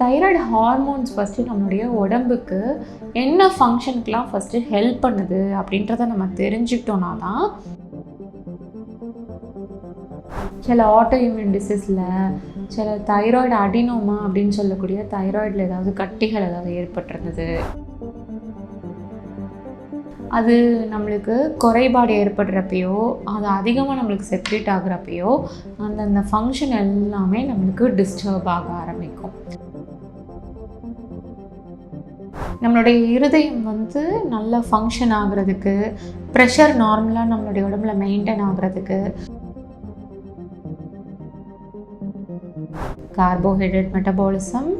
Thyroid hormones first நம்மளுடைய உடம்புக்கு என்ன ஃபங்க்ஷனுக்கெலாம் ஃபஸ்ட்டு ஹெல்ப் பண்ணுது அப்படின்றத நம்ம தெரிஞ்சுக்கிட்டோன்னா தான் சில ஆட்டோ இம்யூன் டிசீஸில் சில தைராய்டு அடினோமா அப்படின்னு சொல்லக்கூடிய தைராய்டில் ஏதாவது கட்டிகள் ஏதாவது ஏற்பட்டிருந்தது. அது நம்மளுக்கு குறைபாடு ஏற்படுறப்பையோ அது அதிகமாக நம்மளுக்கு செப்ரேட் ஆகுறப்பையோ அந்தந்த ஃபங்க்ஷன் எல்லாமே நம்மளுக்கு டிஸ்டர்ப் ஆக ஆரம்பிக்கும். நம்மளுடைய இருதயம் வந்து நல்லா ஃபங்க்ஷன் ஆகுறதுக்கு ப்ரெஷர் நார்மலாக நம்மளுடைய உடம்புல மெயின்டைன் ஆகுறதுக்கு. Carbohydrate metabolism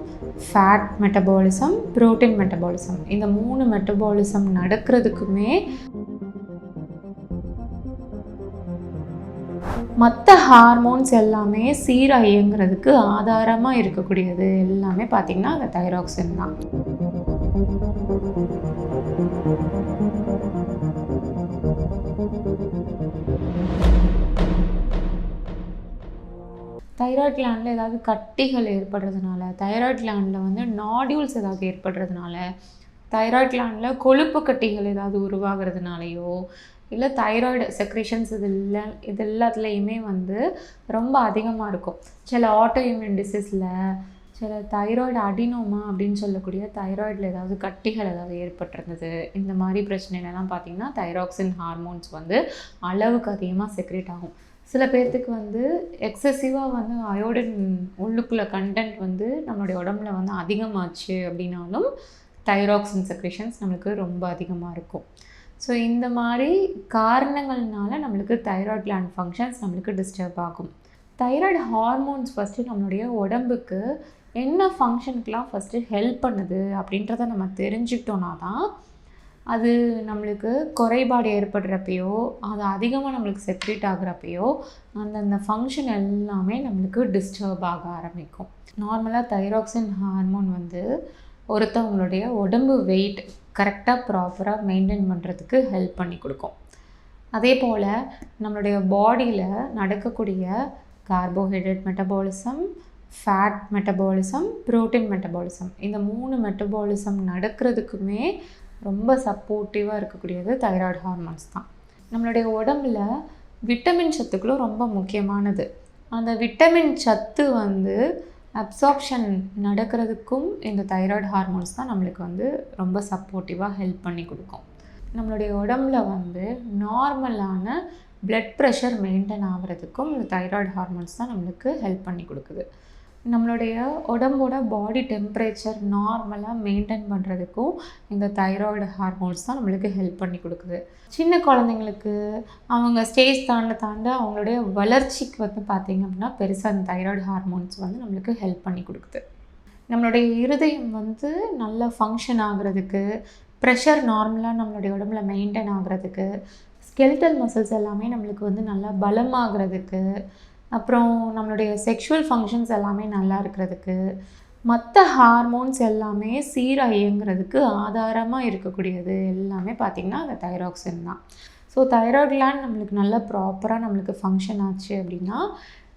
fat metabolism protein metabolism இந்த மூணு மெட்டபாலிசம் நடக்கிறதுக்குமே மற்ற ஹார்மோன்ஸ் எல்லாமே சீராக இயங்குறதுக்கு ஆதாரமாக இருக்கக்கூடியது எல்லாமே பார்த்திங்கன்னா அந்த தைராக்சின் தான். தைராய்ட் லேண்டில் ஏதாவது கட்டிகள் ஏற்படுறதுனால தைராய்ட் லேண்டில் வந்து நாடியூல்ஸ் ஏதாவது ஏற்படுறதுனால தைராய்ட் லேண்டில் கொழுப்பு கட்டிகள் ஏதாவது உருவாகிறதுனாலையோ இல்லை தைராய்டு செக்ரேஷன்ஸ் இது இல்லை இது எல்லாத்துலேயுமே வந்து ரொம்ப அதிகமாக இருக்கும். சில ஆட்டோ இம்யூன் டிசீஸில் சில தைராய்டு அடினோமா அப்படின்னு சொல்லக்கூடிய தைராய்டில் ஏதாவது கட்டிகள் ஏதாவது ஏற்பட்டிருந்தது? இந்த மாதிரி பிரச்சனைலாம் பார்த்திங்கன்னா தைராக்சின் ஹார்மோன்ஸ் வந்து அளவுக்கு அதிகமாக செக்ரேட் ஆகும். சில பேர்த்துக்கு வந்து எக்ஸசிவாக வந்து அயோடின் உள்ளுக்குள்ள கண்டென்ட் வந்து நம்மளுடைய உடம்புல வந்து அதிகமாச்சு அப்படின்னாலும் தைராக்சின் செக்ரேஷன்ஸ் நம்மளுக்கு ரொம்ப அதிகமாக இருக்கும். ஸோ இந்த மாதிரி காரணங்கள்னால நம்மளுக்கு தைராய்ட் கிளாண்ட் ஃபங்க்ஷன்ஸ் நம்மளுக்கு டிஸ்டர்ப் ஆகும். தைராய்டு ஹார்மோன்ஸ் ஃபஸ்ட்டு நம்மளுடைய உடம்புக்கு என்ன ஃபங்க்ஷனுக்கெலாம் ஃபஸ்ட்டு ஹெல்ப் பண்ணுது அப்படின்றத நம்ம தெரிஞ்சுக்கிட்டோன்னா தான் அது நம்மளுக்கு குறைபாடு ஏற்படுறப்பையோ அது அதிகமாக நம்மளுக்கு செக்ரேட் ஆகுறப்பையோ அந்தந்த ஃபங்க்ஷன் எல்லாமே நம்மளுக்கு டிஸ்டர்ப் ஆக ஆரம்பிக்கும். நார்மலாக தைராக்சின் ஹார்மோன் வந்து ஒருத்தவங்களுடைய உடம்பு வெயிட் கரெக்டாக ப்ராப்பராக மெயின்டைன் பண்ணுறதுக்கு ஹெல்ப் பண்ணி கொடுக்கும். அதே போல் நம்மளுடைய பாடியில் நடக்கக்கூடிய carbohydrate metabolism fat metabolism protein metabolism இந்த மூணு மெட்டபாலிசம் நடக்கிறதுக்குமே ரொம்ப சப்போர்ட்டிவாக இருக்கக்கூடியது தைராய்டு ஹார்மோன்ஸ் தான். நம்மளுடைய உடம்புல விட்டமின் சத்துக்களும் ரொம்ப முக்கியமானது. அந்த விட்டமின் சத்து வந்து அப்சார்ப்ஷன் நடக்கிறதுக்கும் இந்த தைராய்டு ஹார்மோன்ஸ் தான் நம்மளுக்கு வந்து ரொம்ப சப்போர்ட்டிவாக ஹெல்ப் பண்ணி கொடுக்கும். நம்மளுடைய உடம்புல வந்து நார்மலான பிளட் ப்ரெஷர் மெயின்டைன் ஆகிறதுக்கும் இந்த தைராய்டு ஹார்மோன்ஸ் தான் நம்மளுக்கு ஹெல்ப் பண்ணி கொடுக்குது. நம்மளுடைய உடம்போட பாடி டெம்பரேச்சர் நார்மலாக மெயின்டைன் பண்ணுறதுக்கும் இந்த தைராய்டு ஹார்மோன்ஸ் தான் நம்மளுக்கு ஹெல்ப் பண்ணி கொடுக்குது. சின்ன குழந்தைங்களுக்கு அவங்க ஸ்டேஜ் தாண்ட தாண்ட அவங்களுடைய வளர்ச்சிக்கு வந்து பார்த்திங்க அப்படின்னா பெருசாக அந்த தைராய்டு ஹார்மோன்ஸ் வந்து நம்மளுக்கு ஹெல்ப் பண்ணி கொடுக்குது. நம்மளுடைய இருதயம் வந்து நல்லா ஃபங்க்ஷன் ஆகிறதுக்கு ப்ரெஷர் நார்மலாக நம்மளுடைய உடம்புல மெயின்டைன் ஆகுறதுக்கு ஸ்கெல்டல் மசில்ஸ் எல்லாமே நம்மளுக்கு வந்து நல்லா பலமாகிறதுக்கு அப்புறம் நம்மளுடைய செக்ஷுவல் ஃபங்க்ஷன்ஸ் எல்லாமே நல்லா இருக்கிறதுக்கு மற்ற ஹார்மோன்ஸ் எல்லாமே சீராக இயங்குறதுக்கு ஆதாரமாக இருக்கக்கூடியது எல்லாமே பார்த்திங்கன்னா அந்த தைராக்சின் தான். ஸோ தைராய்ட் கிளாண்ட் நம்மளுக்கு நல்லா ப்ராப்பராக நம்மளுக்கு ஃபங்க்ஷன் ஆச்சு அப்படின்னா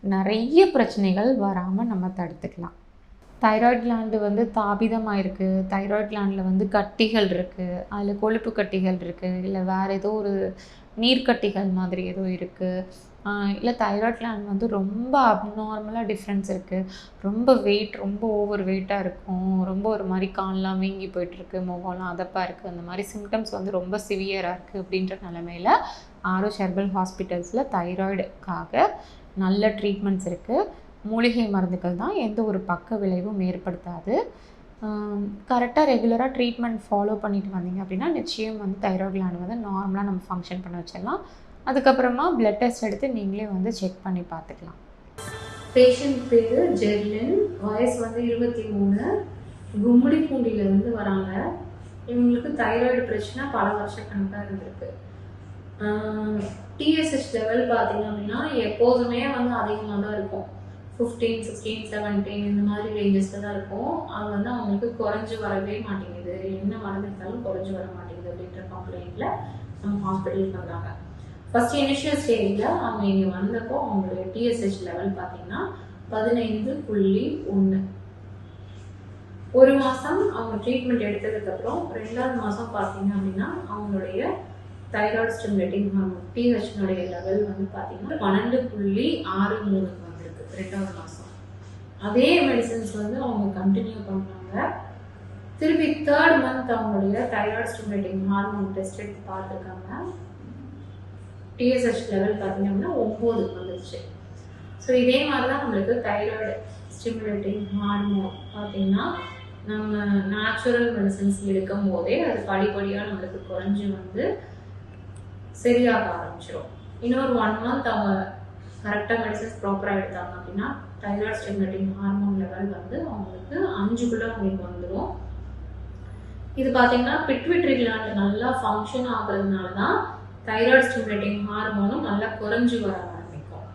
நிறைய பிரச்சனைகள் வராமல் நம்ம தடுத்துக்கலாம். தைராய்ட் கிளாண்டு வந்து தாபிதமாக இருக்குது தைராய்ட் கிளாண்டில் வந்து கட்டிகள் இருக்குது அதில் கொழுப்பு கட்டிகள் இருக்குது இல்லை வேறு ஏதோ ஒரு நீர்க்கட்டிகள் மாதிரி ஏதோ இருக்குது இல்லை தைராய்ட் லேண்ட் வந்து ரொம்ப அப்நார்மலாக டிஃப்ரென்ஸ் இருக்குது ரொம்ப வெயிட் ரொம்ப ஓவர் வெயிட்டாக இருக்கும். ரொம்ப ஒரு மாதிரி கால்லாம் வீங்கி போயிட்டுருக்கு முகம்லாம் அதப்பாக இருக்குது அந்த மாதிரி சிம்டம்ஸ் வந்து ரொம்ப சிவியராக இருக்குது அப்படின்ற நிலமையில ஆரோஸ் ஹெர்பல் ஹாஸ்பிட்டல்ஸில் தைராய்டுக்காக நல்ல ட்ரீட்மெண்ட்ஸ் இருக்குது மூலிகை மருந்துகள் தான் எந்த ஒரு பக்க விளைவும் ஏற்படுத்தாது. கரெக்டாக ரெகுலராக ட்ரீட்மெண்ட் ஃபாலோ பண்ணிட்டு வந்தீங்க அப்படின்னா நிச்சயம் வந்து தைராய்ட் கிளாண்ட் வந்து நார்மலாக நம்ம ஃபங்க்ஷன் பண்ண வச்சிடலாம். அதுக்கப்புறமா பிளட் டெஸ்ட் எடுத்து நீங்களே வந்து செக் பண்ணி பார்த்துக்கலாம். பேஷண்ட் பேர் ஜெர்லின். வயசு வந்து இருபத்தி மூணு. கும்மிடி பூண்டியிலேருந்து வராங்க. இவங்களுக்கு தைராய்டு பிரச்சனை பல வருஷ கணக்காக இருந்திருக்கு. டிஎஸ்ஹெச் லெவல் பார்த்தீங்க அப்படின்னா எப்போதுமே வந்து அதிகமாக தான் இருக்கும். ஃபிஃப்டீன் சிக்ஸ்டீன் செவன்டீன் இந்த மாதிரி ரேஞ்சஸில் தான் இருக்கும். அது வந்து அவங்களுக்கு குறைஞ்சி வரவே மாட்டேங்குது. என்ன மருந்து எடுத்தாலும் குறைஞ்சி வர மாட்டேங்குது அப்படின்ற கம்ப்ளைண்ட்டில் நம்ம ஹாஸ்பிட்டலுக்கு வந்தாங்க. ஃபர்ஸ்ட் இனிஷியல் ஸ்டேஜில் அவங்க இங்கே வந்தப்போ அவங்களுடைய டிஎஸ்ஹெச் லெவல் பார்த்தீங்கன்னா பதினைந்து புள்ளி ஒன்று ஒரு மாதம் அவங்க ட்ரீட்மெண்ட் எடுத்ததுக்கப்புறம் ரெண்டாவது மாதம் பார்த்தீங்க அப்படின்னா அவங்களுடைய தைராய்டு ஸ்டிமுலேட்டிங் ஹார்மோன் பிஹெச்னுடைய லெவல் வந்து பார்த்தீங்கன்னா பன்னெண்டு புள்ளி ஆறு மூணுக்கு வந்திருக்கு ரெண்டாவது மாதம் அதே மெடிசன்ஸ் வந்து அவங்க கண்டினியூ பண்ணுறாங்க திருப்பி தேர்ட் மந்த் அவங்களுடைய தைராய்டு ஸ்டிமுலேட்டிங் ஹார்மோன் டெஸ்ட் எடுத்து பார்த்துருக்காங்க. டிஎஸ்ஹெச் லெவல் பார்த்தீங்க அப்படின்னா ஒம்பது வந்துருச்சு. ஸோ இதே மாதிரி தான் நம்மளுக்கு தைராய்டு ஸ்டிமுலேட்டிங் ஹார்மோன் பார்த்தீங்கன்னா நம்ம நேச்சுரல் மெடிசன்ஸ் எடுக்கும் போதே அது படிப்படியாக நம்மளுக்கு குறைஞ்சி வந்து சரியாக ஆரம்பிச்சிடும் இன்னொரு ஒன் மந்த் அவங்க கரெக்டாக மெடிசன்ஸ் ப்ராப்பராக எடுத்தாங்க அப்படின்னா தைராய்டு ஸ்டிமுலேட்டிங் ஹார்மோன் லெவல் வந்து அவங்களுக்கு அஞ்சுக்குள்ளே அவங்களுக்கு வந்துடும் இது பார்த்தீங்கன்னா பிட்விட்ரி கிளாண்ட் நல்லா ஃபங்க்ஷன் ஆகுறதுனால தான் தைராய்டு ஸ்டிமுலேட்டிங் ஹார்மோனும் நல்லா குறைஞ்சு வர ஆரம்பிக்கும்.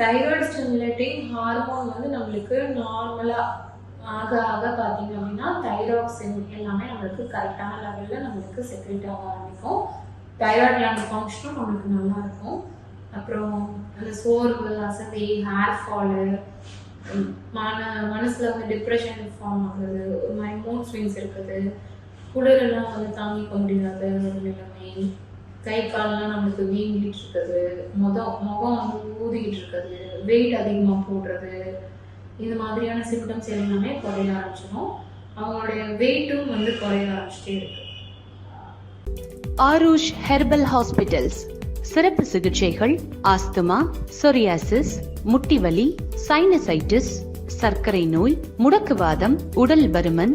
தைராய்டு ஸ்டிமுலேட்டிங் ஹார்மோன் வந்து நம்மளுக்கு நார்மலாக ஆக ஆக பார்த்தீங்க அப்படின்னா தைராக்சின் எல்லாமே நம்மளுக்கு கரெக்டான லெவலில் நம்மளுக்கு செக்ரேட் ஆக ஆரம்பிக்கும். தைராய்டு கிளாண்ட் ஃபங்க்ஷனும் நம்மளுக்கு நல்லா இருக்கும். அப்புறம் அந்த சோர்வு அசதி ஹேர் ஃபாலு மன மனசில் வந்து டிப்ரெஷன் ஃபார்ம் ஆகுது ஒரு மாதிரி மூட் ஸ்விங்ஸ் இருக்குது. குளிரெல்லாம் வந்து தாங்கிக்க முடியாத ஒரு நிலைமை. கை கால்லாம் நம்மளுக்கு வீங்கிட்டு இருக்குது. முகம் முகம் வந்து ஊதிக்கிட்டு இருக்குது. வெயிட் அதிகமாக போடுறது. இது மாதிரியான சிம்டம்ஸ் எல்லாமே குறைய ஆரம்பிச்சிடும் அவங்களுடைய வெயிட்டும் வந்து குறைய ஆரம்பிச்சிட்டே இருக்கு. ஆரூஷ் ஹெர்பல் ஹாஸ்பிட்டல்ஸ் சிறப்பு சிகிச்சைகள் ஆஸ்துமா சொரியாசிஸ் முட்டிவலி சைனசைட்டிஸ் சர்க்கரை நோய் முடக்குவாதம் உடல் பருமன்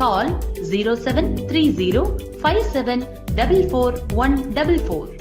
call 0730 5744